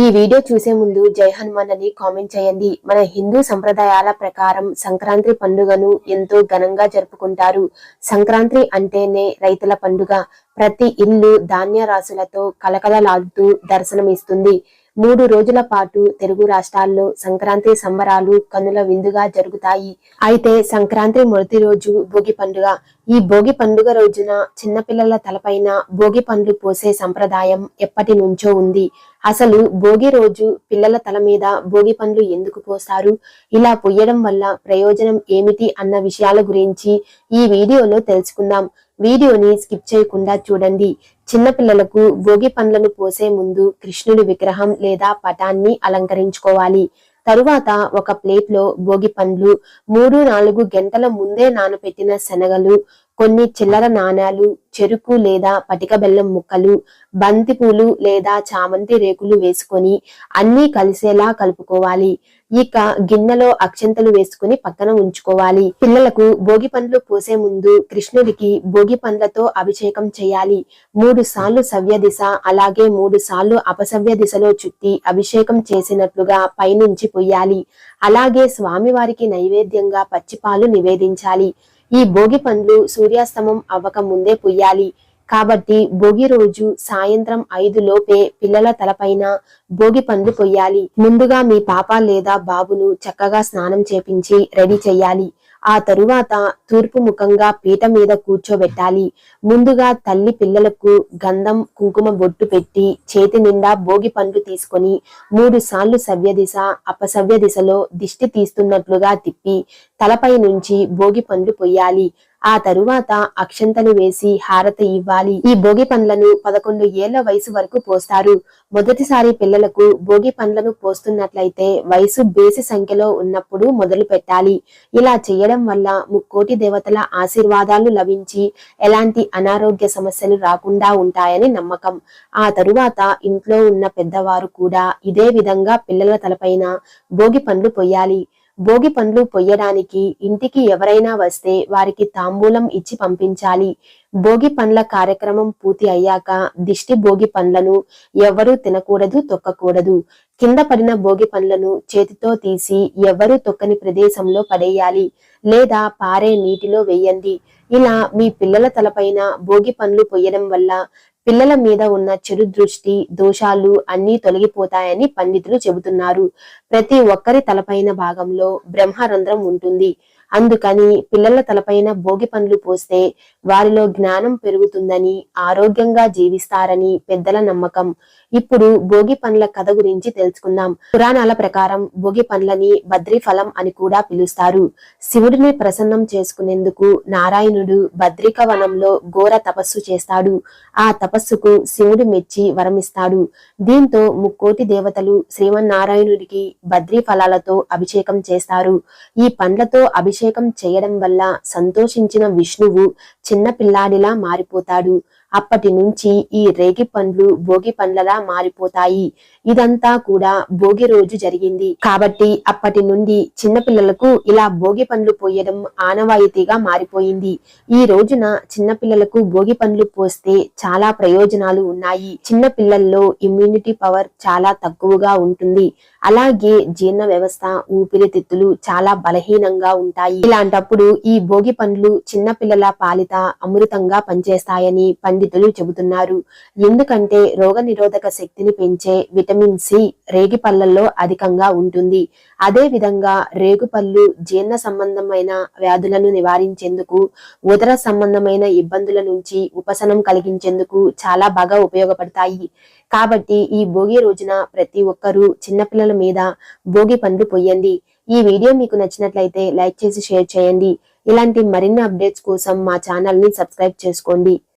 ఈ వీడియో చూసే ముందు జై హనుమాన్ అని కామెంట్ చేయండి. మన హిందూ సంప్రదాయాల ప్రకారం సంక్రాంతి పండుగను ఎంతో ఘనంగా జరుపుకుంటారు. సంక్రాంతి అంటేనే రైతుల పండుగ. ప్రతి ఇల్లు ధాన్య రాశులతో కలకలలాడుతూ దర్శనమిస్తుంది. మూడు రోజుల పాటు తెలుగు రాష్ట్రాల్లో సంక్రాంతి సంబరాలు కనుల విందుగా జరుగుతాయి. అయితే సంక్రాంతి మొదటి రోజు భోగి పండుగ. ఈ భోగి పండుగ రోజున చిన్నపిల్లల తలపైన భోగి పండ్లు పోసే సంప్రదాయం ఎప్పటి నుంచో ఉంది. అసలు భోగి రోజు పిల్లల తల మీద భోగి పండ్లు ఎందుకు పోస్తారు? ఇలా పోయడం వల్ల ప్రయోజనం ఏమిటి అన్న విషయాల గురించి ఈ వీడియోలో తెలుసుకుందాం. వీడియోని స్కిప్ చేయకుండా చూడండి. చిన్నపిల్లలకు భోగి పండ్లను పోసే ముందు కృష్ణుడి విగ్రహం లేదా పటాన్ని అలంకరించుకోవాలి. తరువాత ఒక ప్లేట్లో భోగి పండ్లు మూడు నాలుగు గంటల ముందే నానపెట్టిన శనగలు కొన్ని చిల్లర నాణాలు చెరుకు లేదా పటిక బెల్లం ముక్కలు బంతిపూలు లేదా చామంతి రేకులు వేసుకొని అన్నీ కలిసేలా కలుపుకోవాలి. ఇక గిన్నెలో అక్షంతలు వేసుకుని పక్కన ఉంచుకోవాలి. పిల్లలకు భోగి పండ్లు పోసే ముందు కృష్ణుడికి భోగి పండ్లతో అభిషేకం చేయాలి. మూడు సార్లు సవ్య దిశ అలాగే మూడు సార్లు అపసవ్య దిశలో చుట్టి అభిషేకం చేసినట్లుగా పైనుంచి పొయ్యాలి. అలాగే స్వామివారికి నైవేద్యంగా పచ్చిపాలు నివేదించాలి. ఈ భోగి పండ్లు సూర్యాస్తమం అవ్వక ముందే పొయ్యాలి. కాబట్టి భోగి రోజు సాయంత్రం ఐదు లోపే పిల్లల తలపైన భోగి పండ్లు పొయ్యాలి. ముందుగా మీ పాప లేదా బాబును చక్కగా స్నానం చేపించి రెడీ చెయ్యాలి. ఆ తరువాత తూర్పు ముఖంగా పీట మీద కూర్చోబెట్టాలి. ముందుగా తల్లి పిల్లలకు గంధం కుంకుమ బొట్టు పెట్టి చేతి నిండా భోగి పండ్లు తీసుకొని మూడు సార్లు సవ్య దిశ అపసవ్య దిశలో దిష్టి తీస్తున్నట్లుగా తిప్పి తలపై నుంచి భోగి పండ్లు పొయ్యాలి. ఆ తరువాత అక్షంతలు వేసి హారతి ఇవ్వాలి. ఈ భోగి పండ్లను పదకొండు ఏళ్ళ వయసు వరకు పోస్తారు. మొదటిసారి పిల్లలకు భోగి పండ్లను పోస్తున్నట్లయితే వయసు బేసి సంఖ్యలో ఉన్నప్పుడు మొదలు పెట్టాలి. ఇలా చేయడం వల్ల ముక్కోటి దేవతల ఆశీర్వాదాలు లభించి ఎలాంటి అనారోగ్య సమస్యలు రాకుండా ఉంటాయని నమ్మకం. ఆ తరువాత ఇంట్లో ఉన్న పెద్దవారు కూడా ఇదే విధంగా పిల్లల తలపైన భోగి పండ్లు పొయ్యాలి. భోగి పండ్లు పొయ్యడానికి ఇంటికి ఎవరైనా వస్తే వారికి తాంబూలం ఇచ్చి పంపించాలి. భోగి పండ్ల కార్యక్రమం పూర్తి అయ్యాక దిష్టి భోగి పండ్లను ఎవరూ తినకూడదు తొక్కకూడదు. కింద పడిన భోగి పండ్లను చేతితో తీసి ఎవరూ తొక్కని ప్రదేశంలో పడేయాలి. లేదా పారే నీటిలో వేయండి. ఇలా మీ పిల్లల తలపైన భోగి పండ్లు పొయ్యడం వల్ల పిల్లల మీద ఉన్న చెడు దృష్టి దోషాలు అన్నీ తొలగిపోతాయని పండితులు చెబుతున్నారు. ప్రతి ఒక్కరి తలపైన భాగంలో బ్రహ్మరంధ్రం ఉంటుంది. అందుకని పిల్లల తలపైన భోగి పండ్లు పోస్తే వారిలో జ్ఞానం పెరుగుతుందని ఆరోగ్యంగా జీవిస్తారని పెద్దల నమ్మకం. ఇప్పుడు భోగి పండ్ల కథ గురించి తెలుసుకుందాం. పురాణాల ప్రకారం భోగి పండ్లని బద్రీ ఫలం అని కూడా పిలుస్తారు. శివుడిని ప్రసన్నం చేసుకునేందుకు నారాయణుడు బద్రిక వనంలో ఘోర తపస్సు చేస్తాడు. ఆ తపస్సుకు శివుడు మెచ్చి వరమిస్తాడు. దీంతో ముక్కోటి దేవతలు శ్రీమన్నారాయణుడికి బద్రీ ఫలాలతో అభిషేకం చేస్తారు. ఈ పండ్లతో అభిషేకం చేయడం వల్ల సంతోషించిన విష్ణువు చిన్న పిల్లాడిలా మారిపోతాడు. అప్పటి నుంచి ఈ రేగి పండ్లు భోగి పండ్లలా మారిపోతాయి. ఇదంతా కూడా భోగి రోజు జరిగింది. కాబట్టి అప్పటి నుండి చిన్న పిల్లలకు ఇలా భోగి పండ్లు పోయడం ఆనవాయితీగా మారిపోయింది. ఈ రోజున చిన్న పిల్లలకు భోగి పండ్లు పోస్తే చాలా ప్రయోజనాలు ఉన్నాయి. చిన్న పిల్లల్లో ఇమ్యూనిటీ పవర్ చాలా తక్కువగా ఉంటుంది. అలాగే జీర్ణ వ్యవస్థ ఊపిరితిత్తులు చాలా బలహీనంగా ఉంటాయి. ఇలాంటప్పుడు ఈ భోగి పండ్లు చిన్న పిల్లల పాలిత అమృతంగా పనిచేస్తాయని పండితులు చెబుతున్నారు. ఎందుకంటే రోగ నిరోధక శక్తిని పెంచే విటమిన్ సి రేగి పళ్ళల్లో అధికంగా ఉంటుంది. అదే విధంగా రేగుపళ్ళు జీర్ణ సంబంధమైన వ్యాధులను నివారించేందుకు ఉదర సంబంధమైన ఇబ్బందుల నుంచి ఉపశనం కలిగించేందుకు చాలా బాగా ఉపయోగపడతాయి. కాబట్టి ఈ భోగి రోజున ప్రతి ఒక్కరూ చిన్నపిల్లల మీద భోగి పండ్లు పొయ్యండి. ఈ వీడియో మీకు నచ్చినట్లయితే లైక్ చేసి షేర్ చేయండి. ఇలాంటి మరిన్ని అప్డేట్స్ కోసం మా ఛానల్ని సబ్స్క్రైబ్ చేసుకోండి.